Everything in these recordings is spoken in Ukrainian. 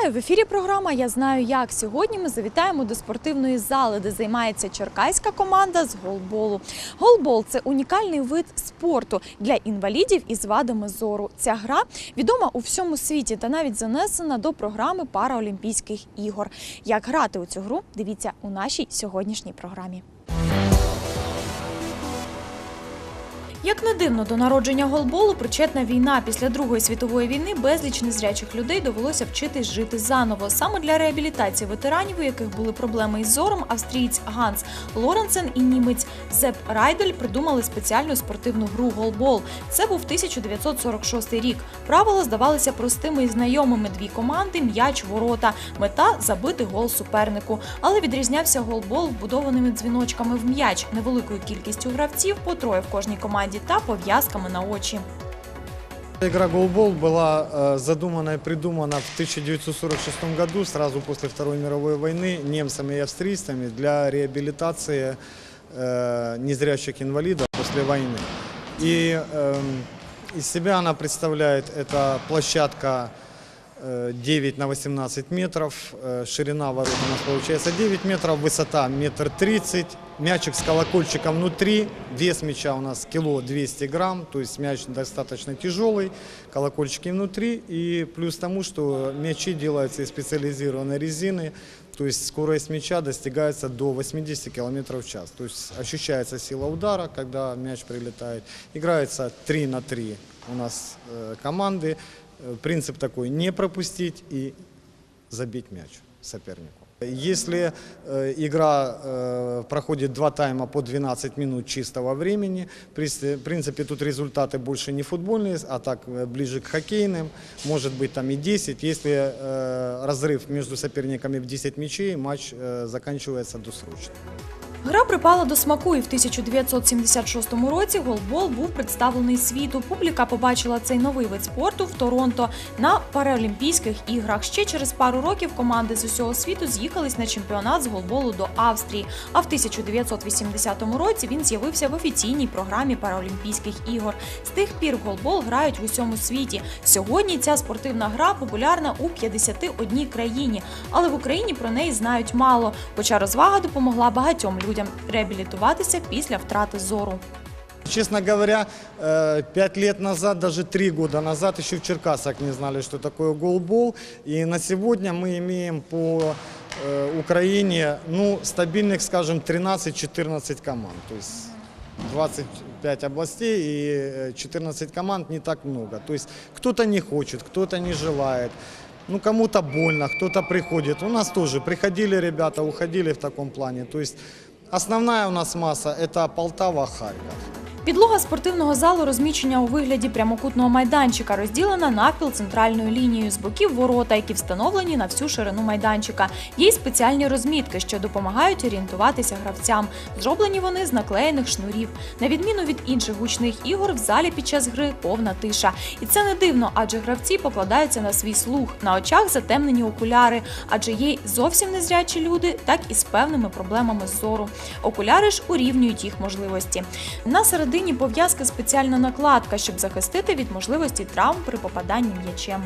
Вітаю в ефірі. Програма Я знаю як. Сьогодні ми завітаємо до спортивної зали, де займається черкаська команда з голболу. Голбол це унікальний вид спорту для інвалідів із вадами зору. Ця гра відома у всьому світі та навіть занесена до програми Параолімпійських ігор. Як грати у цю гру? Дивіться у нашій сьогоднішній програмі. Як не дивно, до народження голболу причетна війна. Після Другої світової війни безліч незрячих людей довелося вчитись жити заново. Саме для реабілітації ветеранів, у яких були проблеми із зором, австрієць Ганс Лоренсен і німець Зеп Райдель придумали спеціальну спортивну гру голбол. Це був 1946 рік. Правила здавалися простими і знайомими: дві команди, м'яч, ворота. Мета забити гол супернику. Але відрізнявся голбол вбудованими дзвіночками в м'яч, невеликою кількістю гравців, по троє в кожній команді та пов'язками на очі. Игра голбол была э, задумана и придумана в 1946 году, сразу после Второй мировой войны, немцами и австрийцами для реабилитации э, незрячих инвалидов после войны. И эм, из себя она представляет, это площадка э, 9 на 18 метров, э, ширина ворот у нас получается 9 метров, высота метр тридцать, Мячик с колокольчиком внутри, вес мяча у нас кило 200 грамм, то есть мяч достаточно тяжелый, колокольчики внутри, и плюс тому, что мячи делаются из специализированной резины, то есть скорость мяча достигается до 80 км в час. То есть ощущается сила удара, когда мяч прилетает. Играется 3 на 3 у нас э, команды. Э, Принцип такой – не пропустить и забить мяч сопернику. Если э, игра э, проходит два тайма по 12 минут чистого времени, при- в принципе тут результаты больше не футбольные, а так э, ближе к хоккейным, может быть там и 10. Если э, разрыв между соперниками в 10 мячей, матч э, заканчивается досрочно. Гра припала до смаку, і в 1976 році голбол був представлений світу. Публіка побачила цей новий вид спорту в Торонто на Паралімпійських іграх. Ще через пару років команди з усього світу з'їхались на чемпіонат з голболу до Австрії. А в 1980 році він з'явився в офіційній програмі Паралімпійських ігор. З тих пір голбол грають в усьому світі. Сьогодні ця спортивна гра популярна у 51 країні, але в Україні про неї знають мало. Хоча розвага допомогла багатьом людям реабілітуватися після втрати зору. Честно говоря, э, пять лет назад, даже три года назад еще в Черкасах не знали, что такое голбол. И на сегодня мы имеем по э, Украине ну, стабильных, скажем, 13-14 команд. То есть 25 областей и э, 14 команд не так много. То есть кто-то не хочет, кто-то не желает. Ну, кому-то больно, кто-то приходит. У нас тоже приходили ребята, уходили в таком плане. То есть основная у нас масса – это Полтава, Харьков. Підлога спортивного залу розміщення у вигляді прямокутного майданчика розділена навпіл центральною лінією з боків ворота, які встановлені на всю ширину майданчика. Є й спеціальні розмітки, що допомагають орієнтуватися гравцям. Зроблені вони з наклеєних шнурів. На відміну від інших гучних ігор, в залі під час гри повна тиша. І це не дивно, адже гравці покладаються на свій слух. На очах затемнені окуляри, адже є й зовсім незрячі люди, так і з певними проблемами зору. Окуляри ж урівнюють їх можливості. На середині пов'язки спеціальна накладка, щоб захистити від можливості травм при попаданні м'ячем.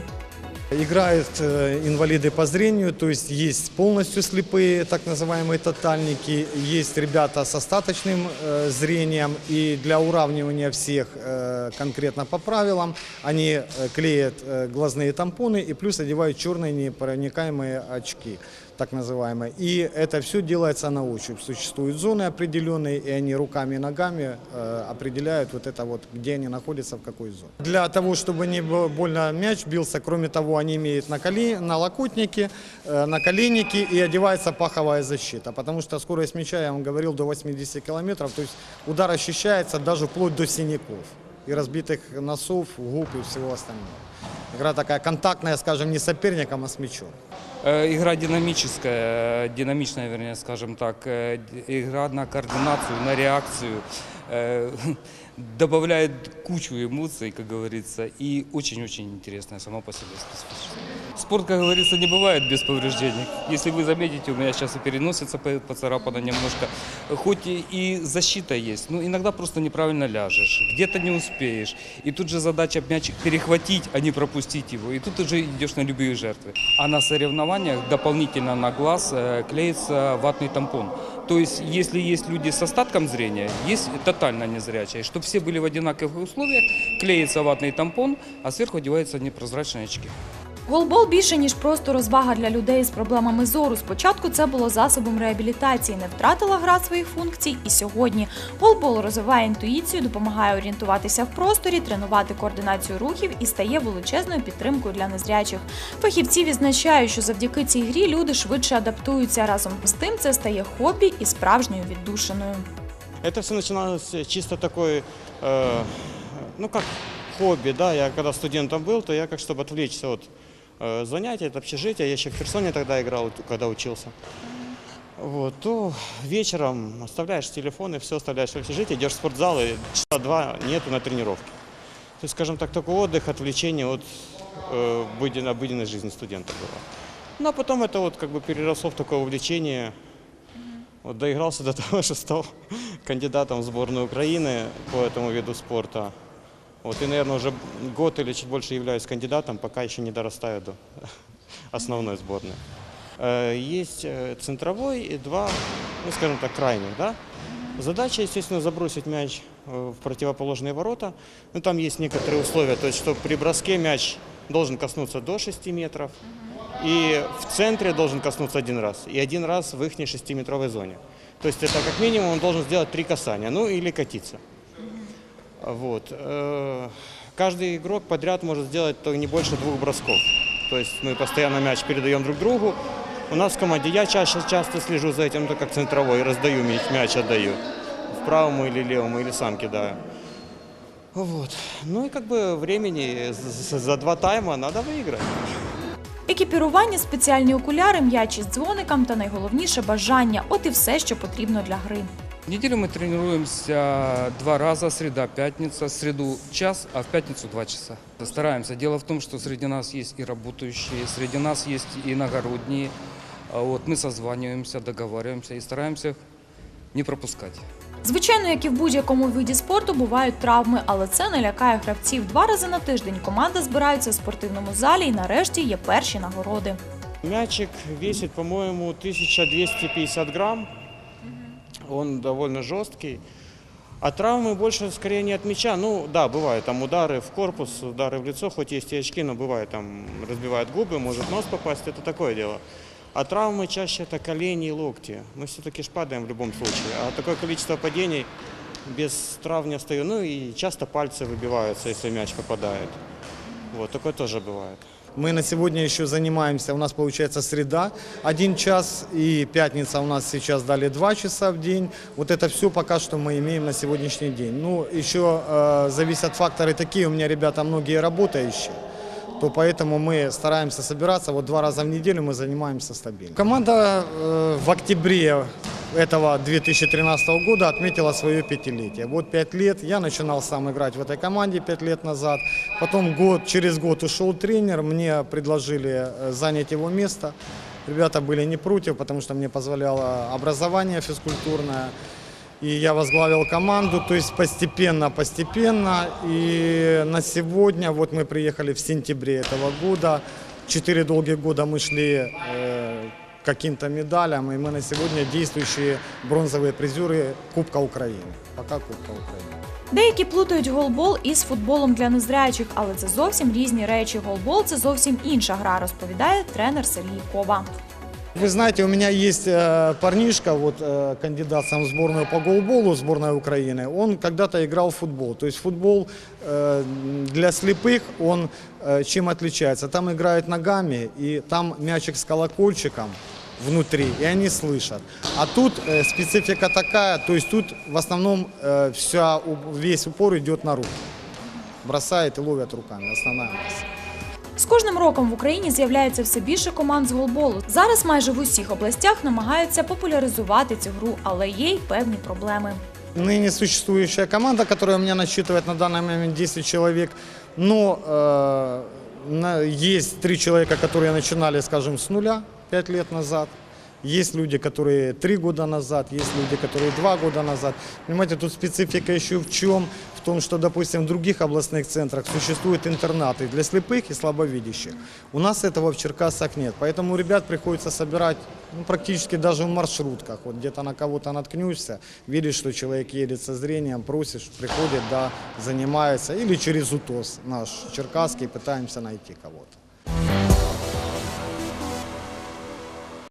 Играют э, инвалиды по зрению, то есть есть полностью слепые, так называемые тотальники, есть ребята с остаточным э, зрением, и для уравнивания всех э, конкретно по правилам они э, клеят э, глазные тампоны и плюс одевают черные непроникаемые очки, Так называемые. И это все делается на ощупь. Существуют зоны определенные, и они руками и ногами э, определяют вот это вот, где они находятся, в какой зоне. Для того, чтобы не больно мяч бился, кроме того, они имеют наколи, налокотники, э, наколенники и одевается паховая защита. Потому что скорость мяча, я вам говорил, до 80 километров, то есть удар ощущается даже вплоть до синяков и разбитых носов, губ и всего остального. Игра такая контактная, скажем, не с соперником, а с мячом. Э, Игра динамическая, э, динамичная, вернее, скажем так. Э, д- Игра на координацию, на реакцию. э, Добавляет кучу эмоций, как говорится, и очень-очень интересная сама по себе специфическая. Спорт, как говорится, не бывает без повреждений. Если вы заметите, у меня сейчас и переносится по- поцарапано немножко. Хоть и, и защита есть, но иногда просто неправильно ляжешь, где-то не успеешь. И тут же задача мячик перехватить, а не пропустить его. И тут уже идешь на любые жертвы. А на соревнованиях дополнительно на глаз э, клеится ватный тампон. То есть, если есть люди с остатком зрения, есть тотально незрячие. Чтобы все были в одинаковых условиях, клеится ватный тампон, а сверху одеваются непрозрачные очки. Голбол більше ніж просто розвага для людей з проблемами зору. Спочатку це було засобом реабілітації, не втратила гра своїх функцій. І сьогодні голбол розвиває інтуїцію, допомагає орієнтуватися в просторі, тренувати координацію рухів і стає величезною підтримкою для незрячих. Фахівці відзначають, що завдяки цій грі люди швидше адаптуються. Разом з тим це стає хобі і справжньою віддушиною. Это все начиналось чисто такой, э, ну как хобби, да. Я когда студентом был, то я как чтобы отвлечься от э, занятий, от общежития. Я еще в Херсоне тогда играл, когда учился. Вот, то вечером оставляешь телефон и все оставляешь в общежитии, идешь в спортзал и часа два нету на тренировке. То есть, скажем так, такой отдых, отвлечение от э, обыден- обыденной жизни студента было. Ну а потом это вот как бы переросло в такое увлечение. Вот доигрался до того, что стал кандидатом в сборную Украины по этому виду спорта. Вот и, наверное, уже год или чуть больше являюсь кандидатом, пока еще не дорастаю до основной сборной. Э, Есть э, центровой и два, ну, скажем так, крайних, да? Задача, естественно, забросить мяч э, в противоположные ворота. Ну, там есть некоторые условия, то есть, что при броске мяч должен коснуться до 6 метров, и в центре должен коснуться один раз, и один раз в их 6-метровой зоне. То есть это как минимум он должен сделать три касания, ну или катиться. Вот. Э, Каждый игрок подряд может сделать то не больше двух бросков. То есть мы постоянно мяч передаем друг другу. У нас в команде я чаще часто слежу за этим, так как центровой, раздаю мяч, мяч отдаю. В правому или левому, или сам кидаю. Вот. Ну и как бы времени з- з- за два тайма надо выиграть. Екіпірування, спеціальні окуляри, м'ячі з дзвоником та найголовніше бажання от і все, що потрібно для гри. В неделю мы тренируемся два раза, среда, пятница, среду час, а в пятницу два часа. Стараемся. Дело в том, что среди нас есть и работающие, среди нас есть и иногородние. Вот мы созваниваемся, договариваемся и стараемся их не пропускать. Звичайно, як і в будь-якому виді спорту, бувають травми, але це не лякає гравців. Два рази на тиждень команда збирається в спортивному залі і нарешті є перші нагороди. Мячик весит, по-моему, 1250 грамм Он довольно жесткий. А травмы больше скорее не от мяча. Ну да, бывают там удары в корпус, удары в лицо, хоть есть и очки, но бывает там разбивает губы, может нос попасть, это такое дело. А травмы чаще это колени и локти. Мы все-таки ж падаем в любом случае. А такое количество падений без трав не остаю. Ну и часто пальцы выбиваются, если мяч попадает. Вот, такое тоже бывает. Мы на сегодня еще занимаемся, у нас получается среда, один час, и пятница у нас сейчас дали два часа в день. Вот это все пока что мы имеем на сегодняшний день. Ну, еще э, зависят факторы такие, у меня ребята многие работающие, то поэтому мы стараемся собираться, вот два раза в неделю мы занимаемся стабильно. Команда э, в октябре этого 2013 года отметила свое пятилетие. Вот пять лет, я начинал сам играть в этой команде пять лет назад, потом год, через год ушел тренер, мне предложили э, занять его место. Ребята были не против, потому что мне позволяло образование физкультурное. И я возглавил команду, то есть постепенно, постепенно. И на сегодня, вот мы приехали в сентябре этого года, четыре долгих года мы шли э, каким-то медалям, и мы на сегодня действующие бронзовые призеры Кубка Украины. Пока Кубка Украины. Деякі плутають голбол із футболом для незрячих, але це зовсім різні речі. Голбол це зовсім інша гра, розповідає тренер Сергій Кова. Вы знаете, у меня есть э, парнишка, вот э, кандидат сам в сборную по голболу, сборная Украины. Он когда-то играл в футбол. То есть футбол э, для слепых, он э, чем отличается? Там играют ногами, и там мячик с колокольчиком внутри, и они слышат. А тут э, специфика такая, то есть тут в основном э, вся, у- весь упор идет на руки. Бросает и ловят руками, основная масса. З кожним роком в Україні з'являється все більше команд з голболу. Зараз майже в усіх областях намагаються популяризувати цю гру, але є й певні проблеми. ныне существующая команда, которая у меня насчитывает на данный момент 10 человек, но э, на- есть три человека, которые начинали, скажем, с нуля пять лет назад. Есть люди, которые три года назад, есть люди, которые два года назад. Понимаете, тут специфика еще в чем? В том, что, допустим, в других областных центрах существуют интернаты для слепых и слабовидящих. У нас этого в Черкасах нет. Поэтому у ребят приходится собирать ну, практически даже в маршрутках. Вот где-то на кого-то наткнешься, видишь, что человек едет со зрением, просишь, приходит, да, занимается. Или через УТОС наш черкасский пытаемся найти кого-то.